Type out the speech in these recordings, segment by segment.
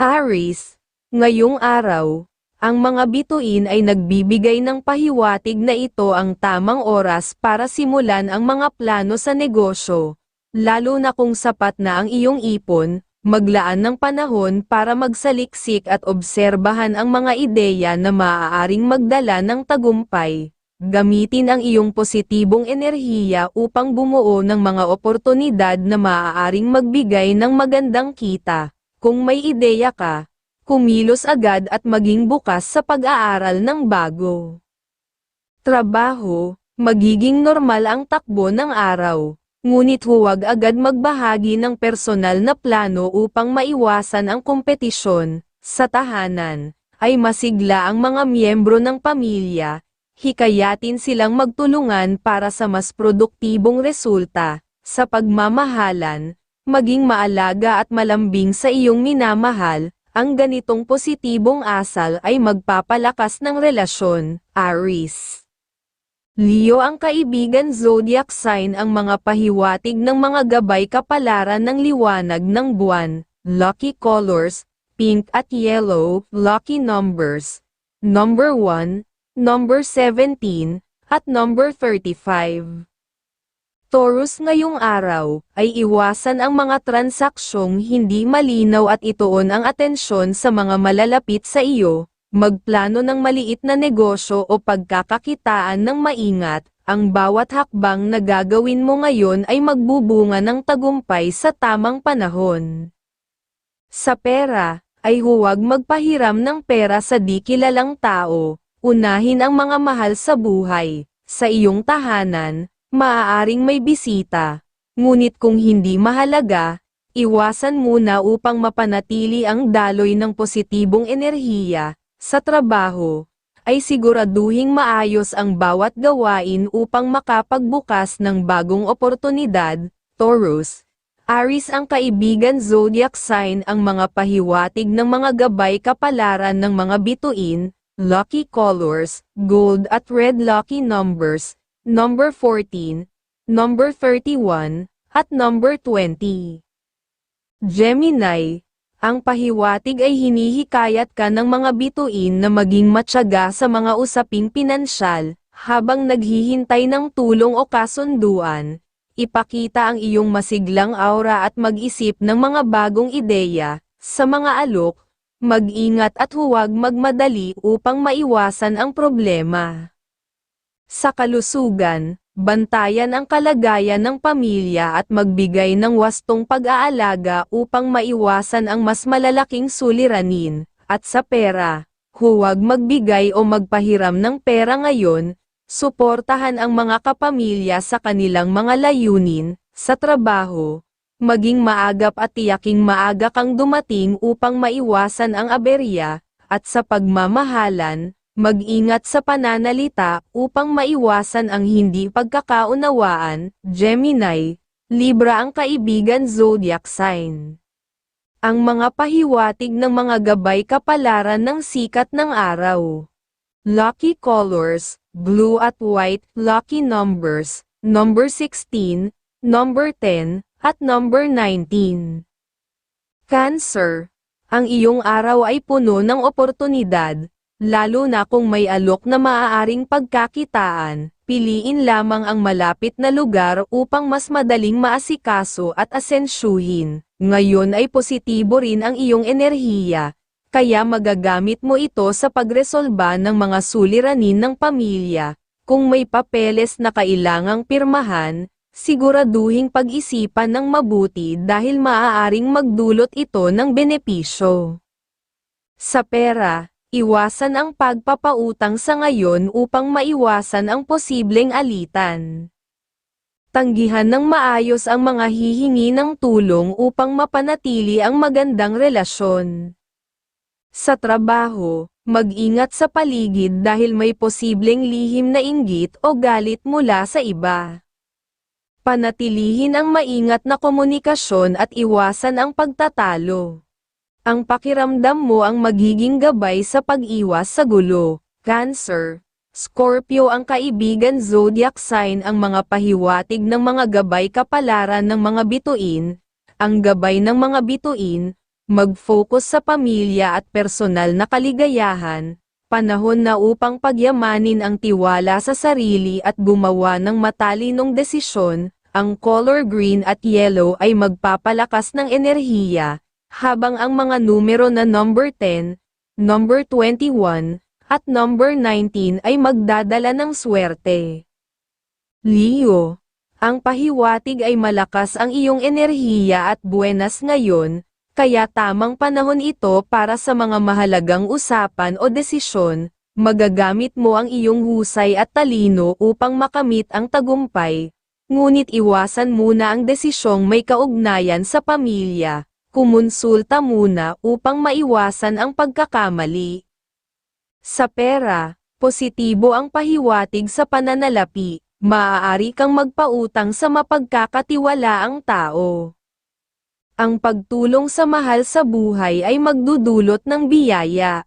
Aris, ngayong araw, ang mga bituin ay nagbibigay ng pahiwatig na ito ang tamang oras para simulan ang mga plano sa negosyo, lalo na kung sapat na ang iyong ipon, maglaan ng panahon para magsaliksik at obserbahan ang mga ideya na maaaring magdala ng tagumpay. Gamitin ang iyong positibong enerhiya upang bumuo ng mga oportunidad na maaaring magbigay ng magandang kita. Kung may ideya ka, kumilos agad at maging bukas sa pag-aaral ng bago. Trabaho, magiging normal ang takbo ng araw, ngunit huwag agad magbahagi ng personal na plano upang maiwasan ang kompetisyon. Sa tahanan, ay masigla ang mga miyembro ng pamilya, hikayatin silang magtulungan para sa mas produktibong resulta, sa pagmamahalan, maging maalaga at malambing sa iyong minamahal, ang ganitong positibong asal ay magpapalakas ng relasyon, Aris. Leo ang kaibigan zodiac sign ang mga pahiwatig ng mga gabay kapalaran ng liwanag ng buwan, lucky colors, pink at yellow, lucky numbers, number 1, number 17, at number 35. Taurus ngayong araw, ay iwasan ang mga transaksyong hindi malinaw at ituon ang atensyon sa mga malalapit sa iyo, magplano ng maliit na negosyo o pagkakakitaan ng maingat, ang bawat hakbang na gagawin mo ngayon ay magbubunga ng tagumpay sa tamang panahon. Sa pera, ay huwag magpahiram ng pera sa di kilalang tao, unahin ang mga mahal sa buhay, sa iyong tahanan, maaaring may bisita, ngunit kung hindi mahalaga, iwasan muna upang mapanatili ang daloy ng positibong enerhiya, sa trabaho, ay siguraduhing maayos ang bawat gawain upang makapagbukas ng bagong oportunidad, Taurus. Aris ang kaibigan zodiac sign ang mga pahiwatig ng mga gabay kapalaran ng mga bituin, lucky colors, gold at red lucky numbers, number 14, number 31, at number 20. Gemini, ang pahiwatig ay hinihikayat ka ng mga bituin na maging matyaga sa mga usaping pinansyal, habang naghihintay ng tulong o kasunduan, ipakita ang iyong masiglang aura at mag-isip ng mga bagong ideya, sa mga alok, mag-ingat at huwag magmadali upang maiwasan ang problema. Sa kalusugan, bantayan ang kalagayan ng pamilya at magbigay ng wastong pag-aalaga upang maiwasan ang mas malalaking suliranin, at sa pera, huwag magbigay o magpahiram ng pera ngayon, suportahan ang mga kapamilya sa kanilang mga layunin, sa trabaho, maging maagap at tiyaking maaga kang dumating upang maiwasan ang aberya, at sa pagmamahalan, Mag-ingat sa pananalita upang maiwasan ang hindi pagkakaunawaan, Gemini, Libra ang kaibigan zodiac sign. Ang mga pahiwatig ng mga gabay kapalaran ng sikat ng araw. Lucky colors, blue at white, lucky numbers, number 16, number 10, at number 19. Cancer, ang iyong araw ay puno ng oportunidad, lalo na kung may alok na maaaring pagkakitaan, piliin lamang ang malapit na lugar upang mas madaling maasikaso at asensyuhin. Ngayon ay positibo rin ang iyong enerhiya, kaya magagamit mo ito sa pagresolba ng mga suliranin ng pamilya. Kung may papeles na kailangang pirmahan, siguraduhing pag-isipan ng mabuti dahil maaaring magdulot ito ng benepisyo. Sa pera, Iwasan ang pagpapautang sa ngayon upang maiwasan ang posibleng alitan. Tanggihan ng maayos ang mga hihingi ng tulong upang mapanatili ang magandang relasyon. Sa trabaho, mag-ingat sa paligid dahil may posibleng lihim na inggit o galit mula sa iba. Panatilihin ang maingat na komunikasyon at iwasan ang pagtatalo. Ang pakiramdam mo ang magiging gabay sa pag-iwas sa gulo. Cancer. Scorpio ang kaibigan zodiac sign ang mga pahiwatig ng mga gabay kapalaran ng mga bituin. Ang gabay ng mga bituin, mag-focus sa pamilya at personal na kaligayahan, panahon na upang pagyamanin ang tiwala sa sarili at gumawa ng matalinong desisyon, ang color green at yellow ay magpapalakas ng enerhiya, habang ang mga numero na number 10, number 21, at number 19 ay magdadala ng swerte. Leo, ang pahiwatig ay malakas ang iyong enerhiya at buenas ngayon, kaya tamang panahon ito para sa mga mahalagang usapan o desisyon, magagamit mo ang iyong husay at talino upang makamit ang tagumpay, ngunit iwasan muna ang desisyong may kaugnayan sa pamilya, kumonsulta muna upang maiwasan ang pagkakamali. Sa pera, positibo ang pahiwatig sa pananalapi, maaari kang magpautang sa mapagkakatiwalaang tao. Ang pagtulong sa mahal sa buhay ay magdudulot ng biyaya.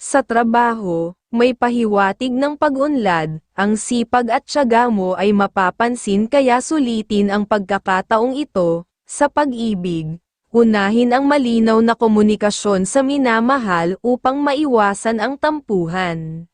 Sa trabaho, may pahiwatig ng pag-unlad, ang sipag at tiyaga mo ay mapapansin kaya sulitin ang pagkakataong ito, sa pag-ibig. Unahin ang malinaw na komunikasyon sa minamahal upang maiwasan ang tampuhan.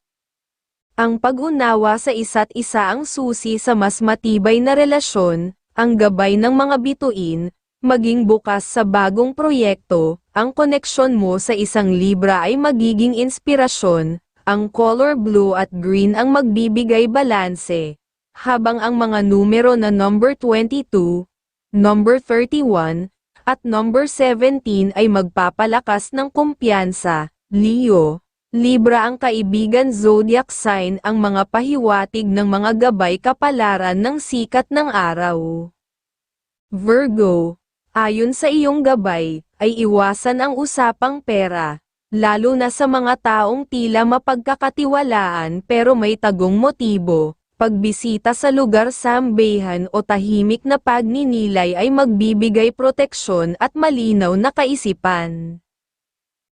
Ang pag-unawa sa isa't isa ang susi sa mas matibay na relasyon, ang gabay ng mga bituin, maging bukas sa bagong proyekto, ang koneksyon mo sa isang libra ay magiging inspirasyon, ang color blue at green ang magbibigay balanse, habang ang mga numero na number 22, number 31, at number 17 ay magpapalakas ng kumpiyansa, Leo. Libra ang kaibigan zodiac sign ang mga pahiwatig ng mga gabay kapalaran ng sikat ng araw. Virgo, ayon sa iyong gabay, ay iwasan ang usapang pera, lalo na sa mga taong tila mapagkakatiwalaan pero may tagong motibo, pagbisita sa lugar sambehan o tahimik na pagninilay ay magbibigay proteksyon at malinaw na kaisipan.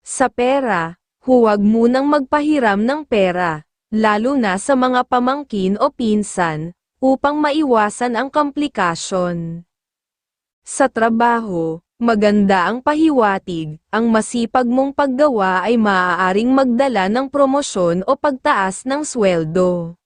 Sa pera, huwag munang magpahiram ng pera, lalo na sa mga pamangkin o pinsan, upang maiwasan ang komplikasyon. Sa trabaho, maganda ang pahiwatig, ang masipag mong paggawa ay maaaring magdala ng promosyon o pagtaas ng sweldo.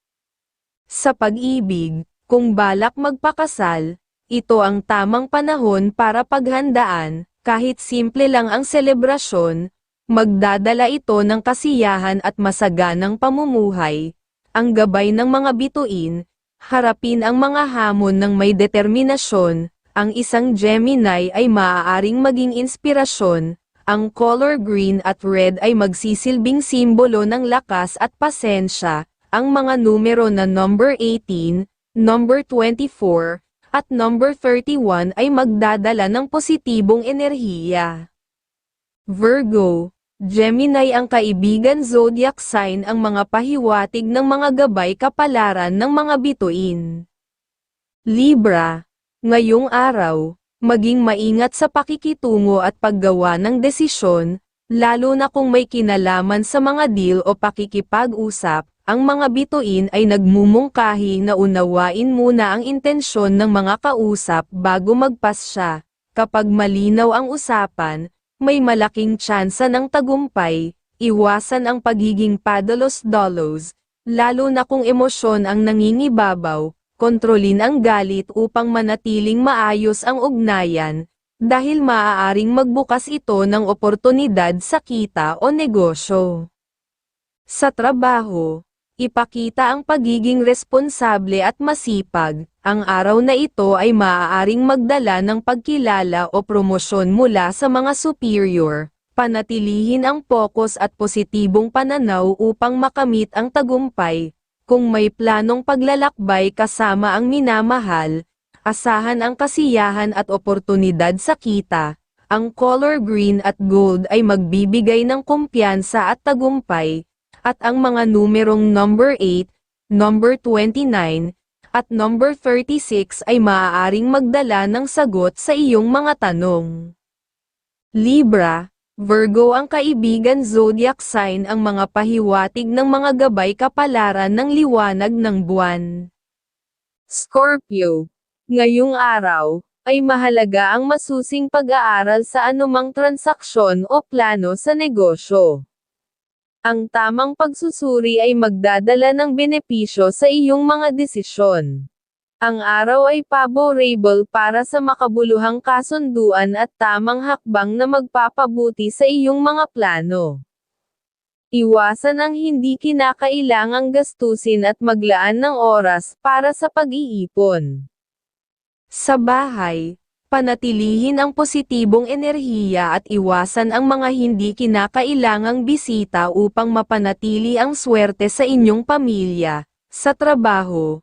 Sa pag-ibig, kung balak magpakasal, ito ang tamang panahon para paghandaan, kahit simple lang ang selebrasyon, magdadala ito ng kasiyahan at masaganang pamumuhay. Ang gabay ng mga bituin, harapin ang mga hamon ng may determinasyon, ang isang Gemini ay maaaring maging inspirasyon, ang color green at red ay magsisilbing simbolo ng lakas at pasensya, ang mga numero na number 18, number 24, at number 31 ay magdadala ng positibong enerhiya. Virgo, Gemini ang kaibigan zodiac sign ang mga pahiwatig ng mga gabay kapalaran ng mga bituin. Libra, ngayong araw, maging maingat sa pakikitungo at paggawa ng desisyon, lalo na kung may kinalaman sa mga deal o pakikipag-usap, ang mga bituin ay nagmumungkahi na unawain muna ang intensyon ng mga kausap bago magpasya. Kapag malinaw ang usapan, may malaking tsansa ng tagumpay, iwasan ang pagiging padalos-dolos, lalo na kung emosyon ang nangingibabaw, kontrolin ang galit upang manatiling maayos ang ugnayan, dahil maaaring magbukas ito ng oportunidad sa kita o negosyo. Sa trabaho, Ipakita ang pagiging responsable at masipag, ang araw na ito ay maaaring magdala ng pagkilala o promosyon mula sa mga superior, panatilihin ang focus at positibong pananaw upang makamit ang tagumpay, kung may planong paglalakbay kasama ang minamahal, asahan ang kasiyahan at oportunidad sa kita, ang color green at gold ay magbibigay ng kumpiyansa at tagumpay, at ang mga numerong number 8, number 29, at number 36 ay maaaring magdala ng sagot sa iyong mga tanong. Libra, Virgo ang kaibigan zodiac sign ang mga pahiwatig ng mga gabay kapalaran ng liwanag ng buwan. Scorpio, ngayong araw, ay mahalaga ang masusing pag-aaral sa anumang transaksyon o plano sa negosyo. Ang tamang pagsusuri ay magdadala ng benepisyo sa iyong mga desisyon. Ang araw ay favorable para sa makabuluhang kasunduan at tamang hakbang na magpapabuti sa iyong mga plano. Iwasan ang hindi kinakailangang gastusin at maglaan ng oras para sa pag-iipon. Sa bahay, panatilihin ang positibong enerhiya at iwasan ang mga hindi kinakailangang bisita upang mapanatili ang swerte sa inyong pamilya. Sa trabaho,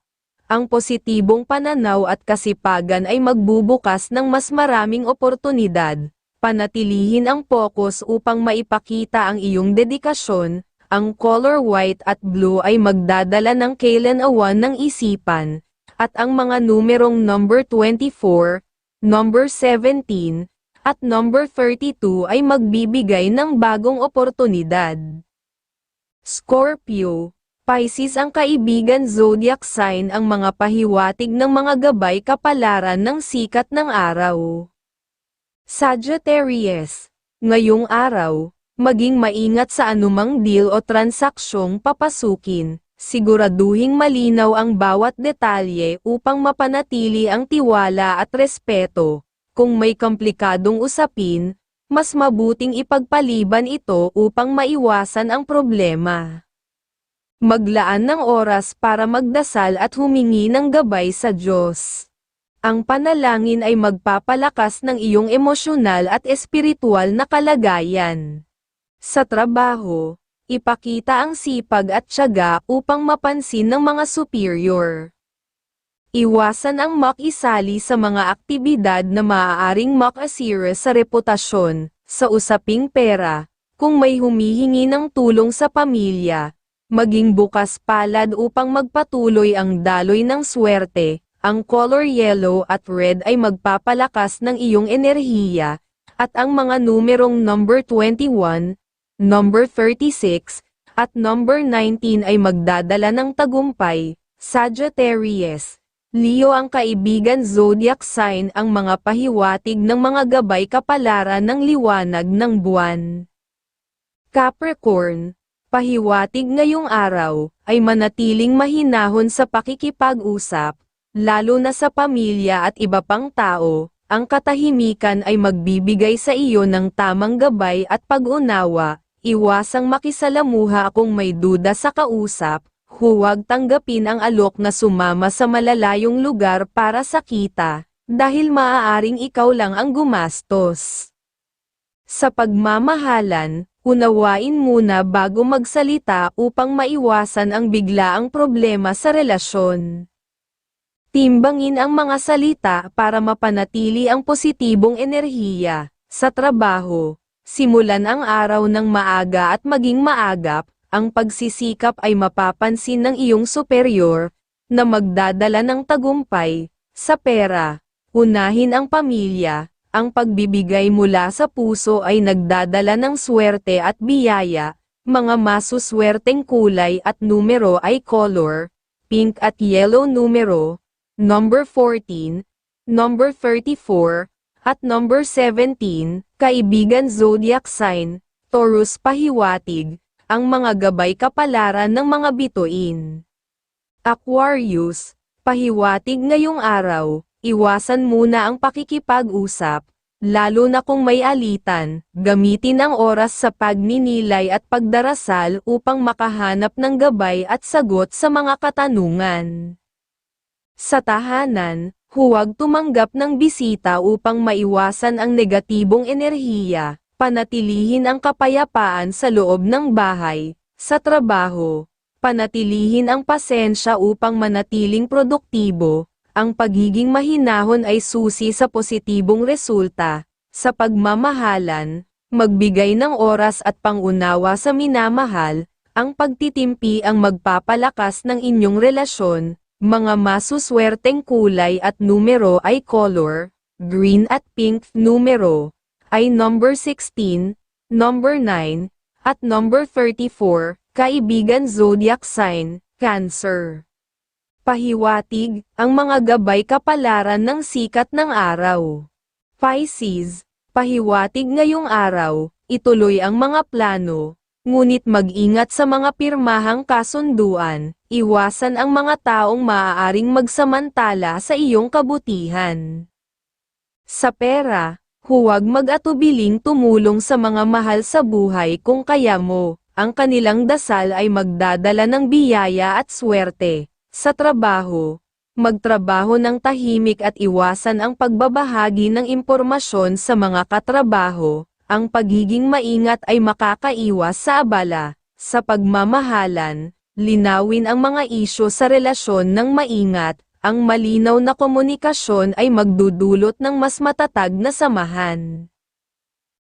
ang positibong pananaw at kasipagan ay magbubukas ng mas maraming oportunidad. Panatilihin ang focus upang maipakita ang iyong dedikasyon. Ang color white at blue ay magdadala ng kailan-awan ng isipan, at ang mga numerong number 24, number 17, at number 32 ay magbibigay ng bagong oportunidad. Scorpio, Pisces ang kaibigan zodiac sign ang mga pahiwatig ng mga gabay kapalaran ng sikat ng araw. Sagittarius, ngayong araw, maging maingat sa anumang deal o transaksyong papasukin, siguraduhing malinaw ang bawat detalye upang mapanatili ang tiwala at respeto. Kung may komplikadong usapin, mas mabuting ipagpaliban ito upang maiwasan ang problema. Maglaan ng oras para magdasal at humingi ng gabay sa Diyos. Ang panalangin ay magpapalakas ng iyong emosyonal at espiritual na kalagayan. Sa trabaho, ipakita ang sipag at tiyaga upang mapansin ng mga superior. Iwasan ang makisali sa mga aktibidad na maaaring makasira sa reputasyon, sa usaping pera, kung may humihingi ng tulong sa pamilya, maging bukas palad upang magpatuloy ang daloy ng swerte, ang color yellow at red ay magpapalakas ng iyong enerhiya, at ang mga numerong number 21, number 36, at number 19 ay magdadala ng tagumpay, Sagittarius. Leo ang kaibigan zodiac sign ang mga pahiwatig ng mga gabay kapalaran ng liwanag ng buwan. Capricorn, pahiwatig ngayong araw, ay manatiling mahinahon sa pakikipag-usap, lalo na sa pamilya at iba pang tao, ang katahimikan ay magbibigay sa iyo ng tamang gabay at pag-unawa, iwasang makisalamuha kung may duda sa kausap, huwag tanggapin ang alok na sumama sa malalayong lugar para sa kita, dahil maaaring ikaw lang ang gumastos. Sa pagmamahalan, unawain muna bago magsalita upang maiwasan ang biglaang problema sa relasyon. Timbangin ang mga salita para mapanatili ang positibong enerhiya. Sa trabaho, simulan ang araw ng maaga at maging maagap, ang pagsisikap ay mapapansin ng iyong superior, na magdadala ng tagumpay. Sa pera, unahin ang pamilya, ang pagbibigay mula sa puso ay nagdadala ng swerte at biyaya, mga masuswerteng kulay at numero ay color, pink at yellow numero, number 14, number 34, at number 17, kaibigan zodiac sign, Taurus pahiwatig, ang mga gabay kapalaran ng mga bituin. Aquarius, pahiwatig ngayong araw, iwasan muna ang pakikipag-usap, lalo na kung may alitan, gamitin ang oras sa pagninilay at pagdarasal upang makahanap ng gabay at sagot sa mga katanungan. Sa tahanan, huwag tumanggap ng bisita upang maiwasan ang negatibong enerhiya, panatilihin ang kapayapaan sa loob ng bahay, sa trabaho, panatilihin ang pasensya upang manatiling produktibo, ang pagiging mahinahon ay susi sa positibong resulta. Sa pagmamahalan, magbigay ng oras at pangunawa sa minamahal, ang pagtitimpi ang magpapalakas ng inyong relasyon, mga masuswerteng kulay at numero ay color, green at pink numero, ay number 16, number 9, at number 34, kaibigan zodiac sign, Cancer. Pahiwatig, ang mga gabay kapalaran ng sikat ng araw. Pisces, pahiwatig ngayong araw, ituloy ang mga plano, ngunit mag-ingat sa mga pirmahang kasunduan, iwasan ang mga taong maaaring magsamantala sa iyong kabutihan. Sa pera, huwag mag-atubiling tumulong sa mga mahal sa buhay kung kaya mo, ang kanilang dasal ay magdadala ng biyaya at swerte. Sa trabaho, magtrabaho ng tahimik at iwasan ang pagbabahagi ng impormasyon sa mga katrabaho, ang pagiging maingat ay makakaiwas sa abala. Sa pagmamahalan, linawin ang mga isyo sa relasyon ng maingat, ang malinaw na komunikasyon ay magdudulot ng mas matatag na samahan.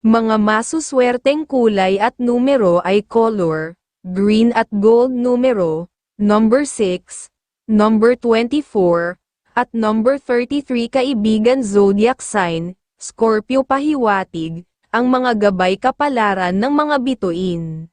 Mga masuswerteng kulay at numero ay color, green at gold numero, number 6, number 24, at number 33 kaibigan zodiac sign, Scorpio pahiwatig, ang mga gabay kapalaran ng mga bituin.